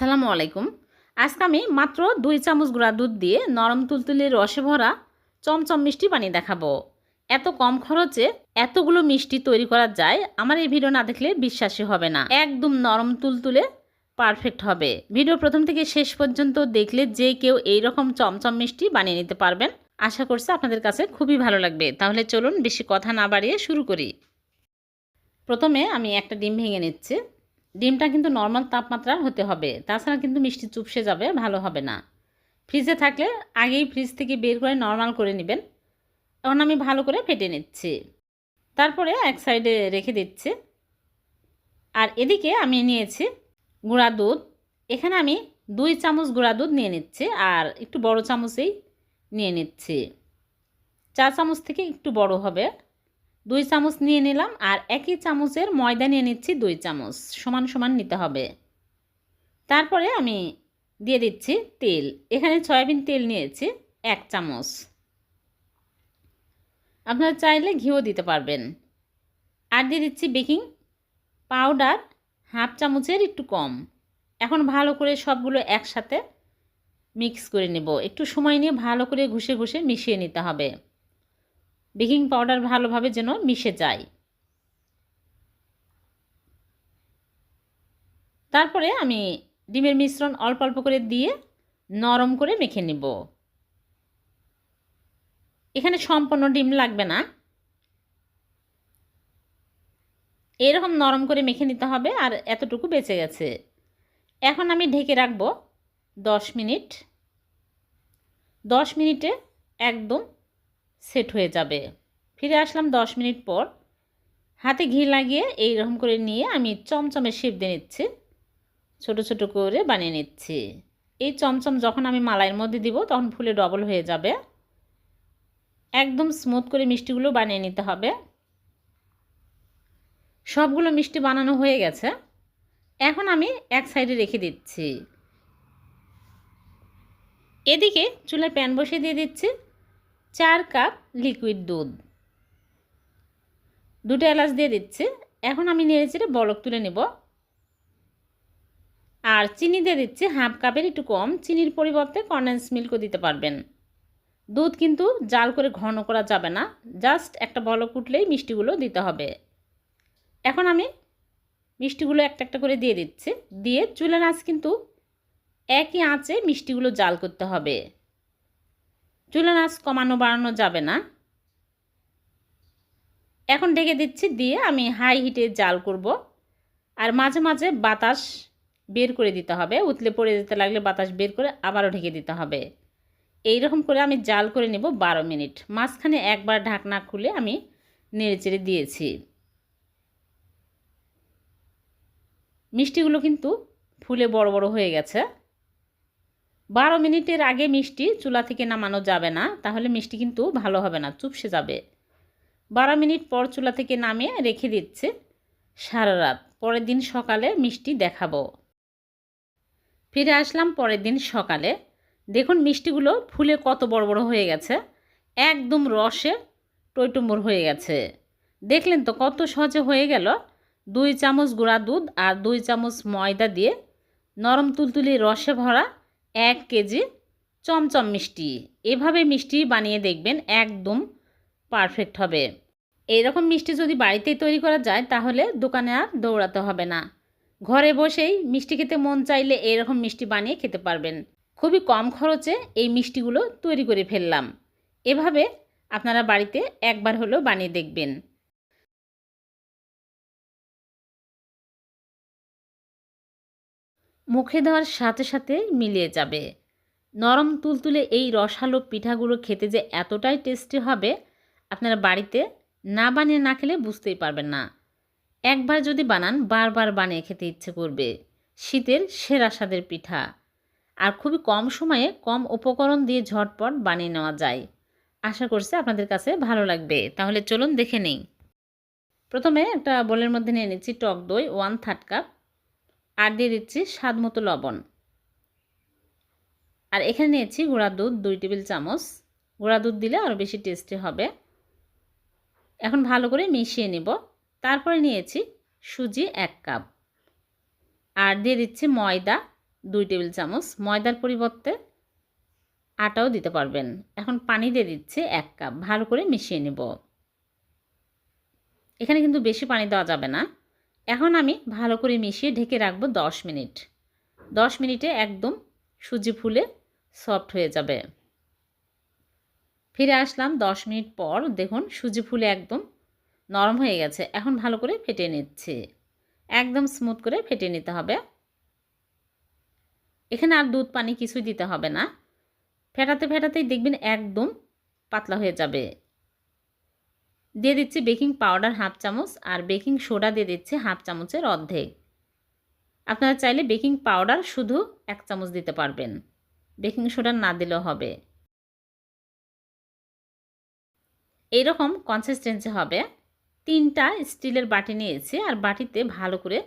আসসালামু আলাইকুম। আজকে আমি মাত্র দুই চামচ গুঁড়া দুধ দিয়ে নরম তুলতুলে রসে ভরা চমচম মিষ্টি বানিয়ে দেখাবো। এত কম খরচে এতগুলো মিষ্টি তৈরি করা যায়, আমার এই ভিডিও না দেখলে বিশ্বাসী হবে না। একদম নরম তুলতুলে পারফেক্ট হবে। ভিডিও প্রথম থেকে শেষ পর্যন্ত দেখলে যে কেউ এই রকম চমচম মিষ্টি বানিয়ে নিতে পারবেন, আশা করছি আপনাদের কাছে খুবই ভালো লাগবে। তাহলে চলুন বেশি কথা না বাড়িয়ে শুরু করি। প্রথমে আমি একটা ডিম ভেঙে নিচ্ছি। ডিমটা কিন্তু নর্মাল তাপমাত্রার হতে হবে। তাছাড়া কিন্তু মিষ্টি চুপসে যাবে, ভালো হবে না। ফ্রিজে থাকলে আগেই ফ্রিজ থেকে বের করে নর্মাল করে নেবেন। এখন আমি ভালো করে ফেটে নিচ্ছি। তারপরে এক সাইডে রেখে দিচ্ছি। আর এদিকে আমি নিয়েছি গুঁড়া দুধ। এখানে আমি দুই চামচ গুঁড়া দুধ নিয়ে নিচ্ছি আর একটু বড় চামচেই নিয়ে নিচ্ছি। চার চামচ থেকে একটু বড় হবে। দুই চামচ নিয়ে নিলাম আর একই চামচের ময়দা নিয়ে নিচ্ছি দুই চামচ। সমান সমান নিতে হবে। তারপরে আমি দিয়ে দিচ্ছি তেল। এখানে সয়াবিন তেল নিয়েছি এক চামচ। আপনারা চাইলে ঘিও দিতে পারবেন। আর দিয়ে দিচ্ছি বেকিং পাউডার হাফ চামচের একটু কম। এখন ভালো করে সবগুলো একসাথে মিক্স করে নেব। একটু সময় নিয়ে ভালো করে ঘষে ঘষে মিশিয়ে নিতে হবে। বেকিং পাউডার ভালোভাবে যেন মিশে যায়। তারপরে আমি ডিমের মিশ্রণ অল্প অল্প করে দিয়ে নরম করে মেখে নেব। এখানে সম্পূর্ণ ডিম লাগবে না। এরকম নরম করে মেখে নিতে হবে আর এতটুকু বেঁচে গেছে। এখন আমি ঢেকে রাখব দশ মিনিট। দশ মিনিটে একদম সেট হয়ে যাবে। ফিরে আসলাম দশ মিনিট পর। হাতে ঘি লাগিয়ে এই রকম করে নিয়ে আমি চমচমে শেপ দিয়ে নিচ্ছি। ছোট ছোট করে বানিয়ে নিচ্ছি। এই চমচম যখন আমি মালাইয়ের মধ্যে দিব, তখন ফুলে ডবল হয়ে যাবে। একদম স্মুথ করে মিষ্টিগুলো বানিয়ে নিতে হবে। সবগুলো মিষ্টি বানানো হয়ে গেছে। এখন আমি এক সাইডে রেখে দিচ্ছি। এদিকে চুলায় প্যান বসিয়ে দিয়ে দিচ্ছি। চার কাপ লিকুইড দুধ। দুটো এলাচ দিয়ে দিচ্ছি। এখন আমি নেড়ে চেড়ে বলক তুলে নেব। আর চিনি দিয়ে দিচ্ছি হাফ কাপের একটু কম। চিনির পরিবর্তে কন্ডেন্স মিল্কও দিতে পারবেন। দুধ কিন্তু জাল করে ঘন করা যাবে না। জাস্ট একটা বলক উঠলেই মিষ্টিগুলো দিতে হবে। এখন আমি মিষ্টিগুলো একটা একটা করে দিয়ে দিচ্ছি। দিয়ে চুলার আঁচ কিন্তু একই আঁচে মিষ্টিগুলো জাল করতে হবে। চুলার আঁচ কমানো বাড়ানো যাবে না। এখন ঢেকে দিচ্ছি, দিয়ে আমি হাই হিটে জাল করব। আর মাঝে মাঝে বাতাস বের করে দিতে হবে। উতলে পড়ে যেতে লাগলে বাতাস বের করে আবারও ঢেকে দিতে হবে। এই রকম করে আমি জাল করে নেব বারো মিনিট। মাঝখানে একবার ঢাকনা খুলে আমি নেড়ে চেড়ে দিয়েছি। মিষ্টিগুলো কিন্তু ফুলে বড় বড় হয়ে গেছে। বারো মিনিটের আগে মিষ্টি চুলা থেকে নামানো যাবে না, তাহলে মিষ্টি কিন্তু ভালো হবে না, চুপসে যাবে। বারো মিনিট পর চুলা থেকে নামিয়ে রেখে দিচ্ছে সারা রাত। পরের দিন সকালে মিষ্টি দেখাবো। ফিরে আসলাম পরের দিন সকালে। দেখুন মিষ্টিগুলো ফুলে কত বড় বড় হয়ে গেছে, একদম রসে টইটুম্বর হয়ে গেছে। দেখলেন তো কত সহজে হয়ে গেল। দুই চামচ গুঁড়া দুধ আর দুই চামচ ময়দা দিয়ে নরম তুলতুলি রসে ভরা এক কেজি চমচম মিষ্টি। এভাবে মিষ্টি বানিয়ে দেখবেন একদম পারফেক্ট হবে। এইরকম মিষ্টি যদি বাড়িতেই তৈরি করা যায়, তাহলে দোকানে আর দৌড়াতে হবে না। ঘরে বসেই মিষ্টি খেতে মন চাইলে এরকম মিষ্টি বানিয়ে খেতে পারবেন। খুবই কম খরচে এই মিষ্টিগুলো তৈরি করে ফেললাম। এভাবে আপনারা বাড়িতে একবার হলেও বানিয়ে দেখবেন। মুখে দেওয়ার সাথে সাথে মিলিয়ে যাবে। নরম তুলতুলে এই রসালো পিঠাগুলো খেতে যে এতটাই টেস্টি হবে, আপনারা বাড়িতে না বানিয়ে না খেলে বুঝতেই পারবেন না। একবার যদি বানান, বারবার বানিয়ে খেতে ইচ্ছে করবে। শীতের সেরা স্বাদের পিঠা। আর খুবই কম সময়ে কম উপকরণ দিয়ে ঝটপট বানিয়ে নেওয়া যায়। আশা করছি আপনাদের কাছে ভালো লাগবে। তাহলে চলুন দেখে নেই। প্রথমে একটা বোলের মধ্যে নিয়ে নিচ্ছি টক দই ওয়ান থার্ড কাপ আর দিয়ে দিচ্ছি স্বাদ মতো লবণ। আর এখানে নিয়েছি গুঁড়া দুধ, দুই টেবিল চামচ। গুঁড়া দুধ দিলে আরও বেশি টেস্টি হবে। এখন ভালো করে মিশিয়ে নেব। তারপরে নিয়েছি সুজি এক কাপ। আর দিয়ে দিচ্ছি ময়দা, দুই টেবিল চামচ। ময়দার পরিবর্তে আটাও দিতে পারবেন। এখন পানি দিয়ে দিচ্ছে এক কাপ। ভালো করে মিশিয়ে নেব। এখানে কিন্তু বেশি পানি দেওয়া যাবে না। এখন আমি ভালো করে মিশিয়ে ঢেকে রাখব দশ মিনিট। দশ মিনিটে একদম সুজি ফুলে সফট হয়ে যাবে। ফিরে আসলাম দশ মিনিট পর, দেখুন সুজি ফুলে একদম নরম হয়ে গেছে। এখন ভালো করে ফেটে নিচ্ছি। একদম স্মুথ করে ফেটে নিতে হবে। এখানে আর দুধ পানি কিছুই দিতে হবে না। ফেটাতে ফেটাতেই দেখবেন একদম পাতলা হয়ে যাবে। দিয়ে দিচ্ছি বেকিং পাউডার হাফ চামচ আর বেকিং সোডা দিয়ে দিচ্ছি হাফ চামচের অর্ধেক। আপনারা চাইলে বেকিং পাউডার শুধু এক চামচ দিতে পারবেন। বেকিং সোডা না দিলেও হবে। এইরকম কনসিস্টেন্সি হবে। তিনটা স্টিলের বাটি নিয়েছি আর বাটিতে ভালো করে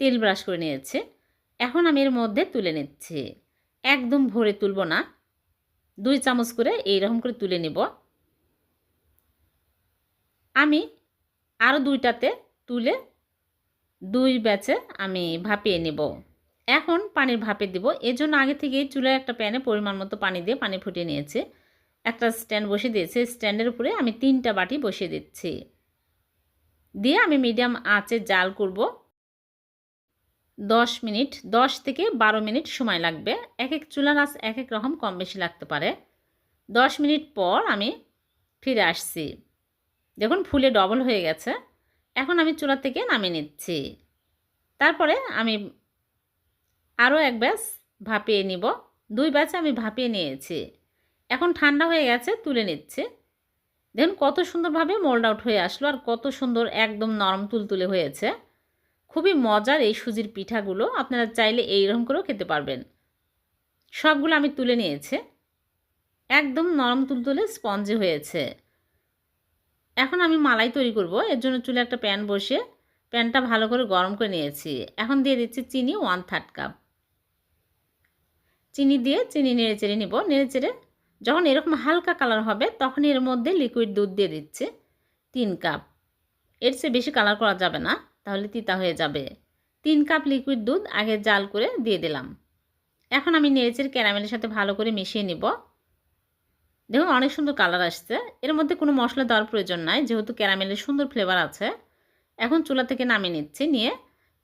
তেল ব্রাশ করে নিয়েছি। এখন আমি এর মধ্যে তুলে নিচ্ছি। একদম ভরে তুলব না। দুই চামচ করে এইরকম করে তুলে নিব। আমি আরও দুইটাতে তুলে দুই ব্যাচে আমি ভাপিয়ে নেব। এখন পানির ভাপে দিব। এর জন্য আগে থেকেই চুলার একটা প্যানে পরিমাণ মতো পানি দিয়ে পানি ফুটিয়ে নিয়েছি। একটা স্ট্যান্ড বসিয়ে দিয়েছি। স্ট্যান্ডের উপরে আমি তিনটা বাটি বসিয়ে দিচ্ছি। দিয়ে আমি মিডিয়াম আঁচে জাল করব। দশ মিনিট, দশ থেকে বারো মিনিট সময় লাগবে। এক এক চুলার আঁচ এক এক রকম কম বেশি লাগতে পারে। দশ মিনিট পর আমি ফিরে আসছি। দেখুন, ফুলে ডবল হয়ে গেছে। এখন আমি চুলা থেকে নামিয়ে নিচ্ছি। তারপরে আমি আরও এক ব্যাচ ভাপিয়ে নিব। দুই ব্যাচ আমি ভাপিয়ে নিয়েছি। এখন ঠান্ডা হয়ে গেছে, তুলে নিচ্ছে। দেখুন, কত সুন্দরভাবে মোল্ড আউট হয়ে আসলো আর কত সুন্দর একদম নরম তুলতুলে হয়েছে। খুবই মজার এই সুজির পিঠাগুলো। আপনারা চাইলে এইরকম করেও খেতে পারবেন। সবগুলো আমি তুলে নিয়েছি। একদম নরম তুলতুলে স্পঞ্জি হয়েছে। এখন আমি মালাই তৈরি করব। এর জন্য চুলে একটা প্যান বসে প্যানটা ভালো করে গরম করে নিয়েছি। এখন দিয়ে দিচ্ছি চিনি ওয়ান থার্ড কাপ চিনি দিয়ে চিনি নেড়ে চেড়ে নিব। নেড়ে চেড়ে যখন এরকম হালকা কালার হবে তখন এর মধ্যে লিকুইড দুধ দিয়ে দিচ্ছে তিন কাপ এর চেয়ে বেশি কালার করা যাবে না, তাহলে তিতা হয়ে যাবে। তিন কাপ লিকুইড দুধ আগে জাল করে দিয়ে দিলাম। এখন আমি নেড়েচের ক্যারামেলের সাথে ভালো করে মিশিয়ে নিব। দেখুন, অনেক সুন্দর কালার আসছে। এর মধ্যে কোনো মশলা দেওয়ার প্রয়োজন নাই, যেহেতু ক্যারামেলের সুন্দর ফ্লেভার আছে। এখন চুলা থেকে নামিয়ে নিচ্ছি, নিয়ে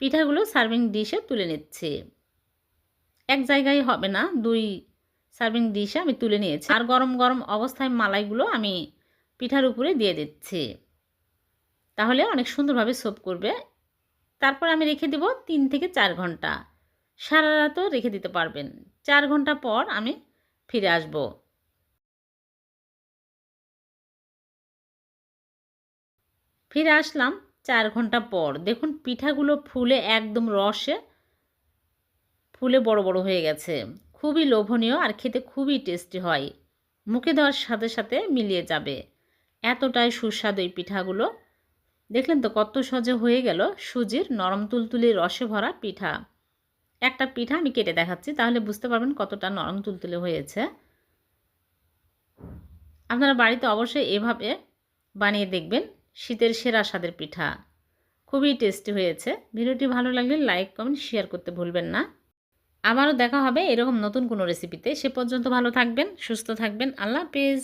পিঠাগুলো সার্ভিং ডিশে তুলে নিচ্ছি। এক জায়গায় হবে না, দুই সার্ভিং ডিশে আমি তুলে নিয়েছি। আর গরম গরম অবস্থায় মালাইগুলো আমি পিঠার উপরে দিয়ে দিচ্ছি। তাহলে অনেক সুন্দরভাবে সোপ করবে। তারপর আমি রেখে দেব তিন থেকে চার ঘণ্টা। সারা রাতও রেখে দিতে পারবেন। চার ঘণ্টা পর আমি ফিরে আসব। ফিরে আসলাম চার ঘণ্টা পর। দেখুন, পিঠাগুলো ফুলে একদম রসে ফুলে বড় বড় হয়ে গেছে। খুবই লোভনীয় আর খেতে খুবই টেস্টি হয়। মুখে দেওয়ার সাথে সাথে মিলিয়ে যাবে। এতটাই সুস্বাদু এই পিঠাগুলো। দেখলেন তো কত সহজে হয়ে গেল সুজির নরম তুলতুলি রসে ভরা পিঠা। একটা পিঠা আমি কেটে দেখাচ্ছি, তাহলে বুঝতে পারবেন কতটা নরম তুলতুলে হয়েছে। আপনারা বাড়িতে অবশ্যই এভাবে বানিয়ে দেখবেন। শীতের সেরা স্বাদের পিঠা। খুবই টেস্টি হয়েছে। ভিডিওটি ভালো লাগলে লাইক কমেন্ট শেয়ার করতে ভুলবেন না। আবারও দেখা হবে এরকম নতুন কোনো রেসিপিতে সে পর্যন্ত ভালো থাকবেন, সুস্থ থাকবেন। আল্লাহ হাফিজ।